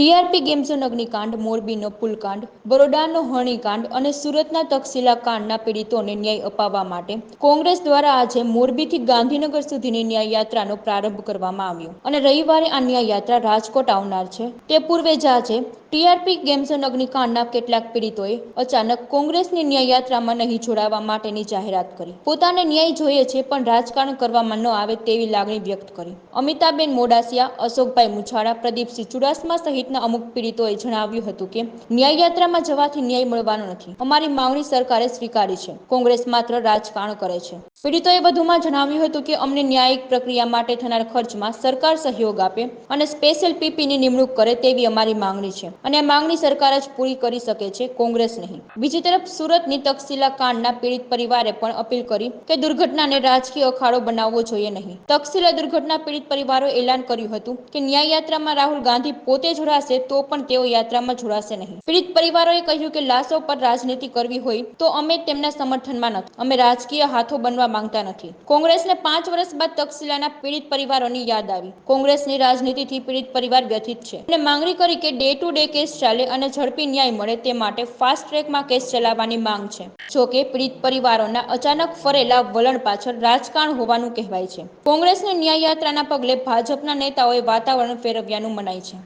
TRP ગેમ્સનો અગ્નિકાંડ મોરબીનો પુલકાંડ, બરોડાનો હણીકાંડ અને સુરતના તક્ષશિલા કાંડના પીડિતોને ન્યાય અપાવવા માટે કોંગ્રેસ દ્વારા આજે મોરબીથી ગાંધીનગર સુધીની ન્યાય યાત્રાનો પ્રારંભ કરવામાં આવ્યો. અને રવિવારે આ ન્યાય યાત્રા રાજકોટ આવનાર છે. તે પૂર્વે જ આજે ટીઆરપી ગેમઝોન અગ્નિકાંડના કેટલાક પીડિતોએ અચાનક કોંગ્રેસની ન્યાય યાત્રામાં નહીં જોડાવા માટેની જાહેરાત કરી. પોતાને ન્યાય જોઈએ છે, પણ રાજકારણ કરવામાં ન આવે તેવી લાગણી વ્યક્ત કરી. અમિતાબેન મોડાસિયા, અશોકભાઈ મુછાડા, પ્રદીપસિંહ ચુડાસમા સહિતના અમુક પીડિતોએ જણાવ્યું હતું કે, ન્યાય યાત્રામાં જવાથી ન્યાય મળવાનો નથી. અમારી માંગણી સરકારે સ્વીકારી છે. કોંગ્રેસ માત્ર રાજકારણ કરે છે. પીડિતોએ વધુમાં જણાવ્યું હતું કે અમને ન્યાયિક પ્રક્રિયા માટે થનાર ખર્ચમાં સરકાર સહયોગ આપે અને સ્પેશિયલ પીપીની નિમણૂક કરે તેવી અમારી માંગણી છે. અને આ માંગણી સરકાર જ પૂરી કરી શકે છે, કોંગ્રેસ નહીં. બીજી તરફ સુરતની તક્ષશિલા કાંડના પીડિત પરિવારે પણ અપીલ કરી કે દુર્ઘટનાને રાજકીય અખાડો બનાવવો જોઈએ નહીં. તક્ષશિલા દુર્ઘટના પીડિત પરિવારોએ એલાન કર્યું હતું કે ન્યાય યાત્રામાં રાહુલ ગાંધી પોતે જોડાશે તો પણ તેઓ યાત્રામાં જોડાશે નહીં. પીડિત પરિવારોએ કહ્યું કે લાશો પર રાજનીતિ કરવી હોય તો અમે તેમના સમર્થનમાં નથી. અમે રાજકીય હાથો બનવા માંગતા નથી. કોંગ્રેસને પાંચ વર્ષ બાદ તક્ષશિલાના પીડિત પરિવારોની યાદ આવી. કોંગ્રેસની રાજનીતિથી પીડિત પરિવાર વ્યથિત છે. અને માંગણી કરી કે ડે ટુ ડે કેસ ચાલે અને ઝડપી ન્યાય મળે તે માટે ફાસ્ટ ટ્રેકમાં કેસ ચલાવવાની માંગ છે. જો પીડિત પરિવારોના અચાનક ફરેલા વલણ પાછળ રાજકારણ હોવાનું કહેવાય છે. કોંગ્રેસની ન્યાય યાત્રાના પગલે ભાજપના નેતાઓએ વાતાવરણ ફેરવ્યાનું મનાય છે.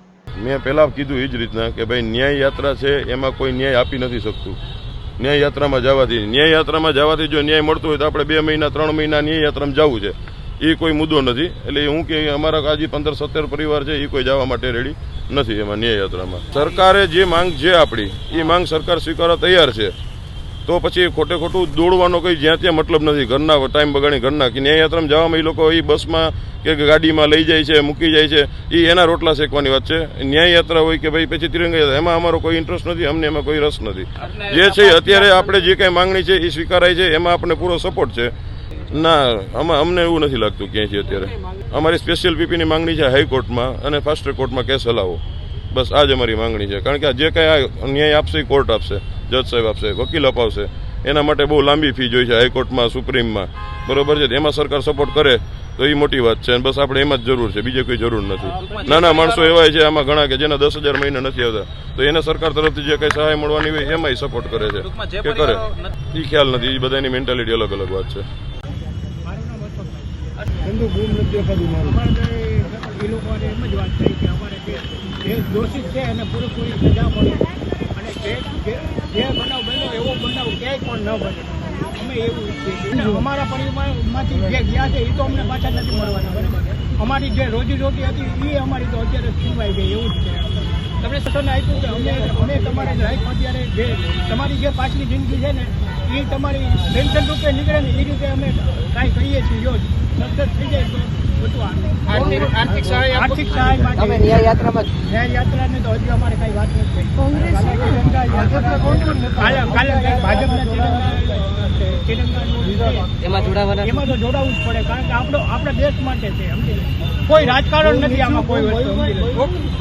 મેં પહેલાં કીધું એ જ રીતના કે ભાઈ ન્યાય યાત્રા છે, એમાં કોઈ ન્યાય આપી નથી શકતું. ન્યાય યાત્રામાં જવાથી. ન્યાય યાત્રામાં જવાથી જો ન્યાય મળતો હોય તો આપણે બે મહિના, ત્રણ મહિના ન્યાય યાત્રામાં જવું છે. એ કોઈ મુદ્દો નથી. એટલે હું કે અમારા આજે પંદર, સત્તર પરિવાર છે એ કોઈ જવા માટે રેડી નથી એમાં ન્યાય યાત્રામાં સરકારે જે માંગ છે આપણી એ માંગ સરકાર સ્વીકારવા તૈયાર છે. તો પછી ખોટે ખોટું દોડવાનો કોઈ જ્યાં ત્યાં મતલબ નથી. ઘરના ટાઈમ બગાડી ઘરના કે ન્યાયયાત્રામાં જવામાં એ લોકો એ બસમાં કે ગાડીમાં લઈ જાય છે મૂકી જાય છે એ એના રોટલા શેકવાની વાત છે. ન્યાય યાત્રા હોય કે ભાઈ પછી તિરંગા યાત્રા એમાં અમારો કોઈ ઇન્ટરેસ્ટ નથી અમને એમાં કોઈ રસ નથી. જે છે અત્યારે આપણે જે કાંઈ માંગણી છે એ સ્વીકારાય છે એમાં આપણને પૂરો સપોર્ટ છે. ના આમાં અમને એવું નથી લાગતું ક્યાંયથી અત્યારે. અમારી સ્પેશિયલ પીપીની માંગણી છે હાઈકોર્ટમાં અને ફાસ્ટ કોર્ટમાં કેસ હલાવો. બસ આ જ અમારી માંગણી છે. કારણ કે આ જે કાંઈ આ ન્યાય આપશે એ કોર્ટ આપશે. જજ સાહેબ આપશે વકીલ અપાવશે. એના માટે બહુ લાંબી ફી જોઈ છે હાઈકોર્ટમાં સુપ્રીમમાં. બરોબર છે? એમાં સરકાર સપોર્ટ કરે તો એ મોટી વાત છે. અને બસ આપણે એમાં જ જરૂર છે બીજે કોઈ જરૂર નથી. નાના માણસો એવા છે આમાં ઘણા કે જેના દસ હજાર મહિને નથી આવતા. તો એને સરકાર તરફથી જે કંઈ સહાય મળવાની હોય એમાંય સપોર્ટ કરે છે. કે કરે? એ ખ્યાલ નથી. એ બધાની મેન્ટાલિટી અલગ અલગ વાત છે. એ લોકોને એમ જ વાત થઈ કે અમારે જે દોષિત છે એને પૂરેપૂરી સજા મળે. જે બનાવ બન્યો એવો બનાવ ક્યાંય પણ ન બને. અમે એવું ઈચ્છીએ અમારા પરિવારમાંથી જે ગયા છે એ તો અમને પાછા નથી મળવાના બરાબર? અમારી જે રોજી રોટી હતી એ અમારી તો અત્યારે છીનવાઈ ગઈ એવું જ છે તમને સટન આપ્યું કે અમે અમે તમારે લાઈફ અત્યારે જે તમારી જે પાછલી જિંદગી છે ને એ તમારી પેન્શન રૂપે નીકળે ને એ રીતે અમે કાંઈ કહીએ છીએ જો સક્સેસ થઈ જાય તો આર્થિક આર્થિક સહાય આર્થિક સહાય માટે ન્યાય યાત્રામાં ન્યાય યાત્રાને તો હજી અમારે કાંઈ વાત નથી થઈ. કાલે કાલે ભાજપના તિરંગા તિરંગાનું એમાં જોડાવાના? એમાં તો જોડાવવું જ પડે કારણ કે આપણો આપણા દેશ માટે છે કોઈ રાજકારણ નથી આમાં કોઈ.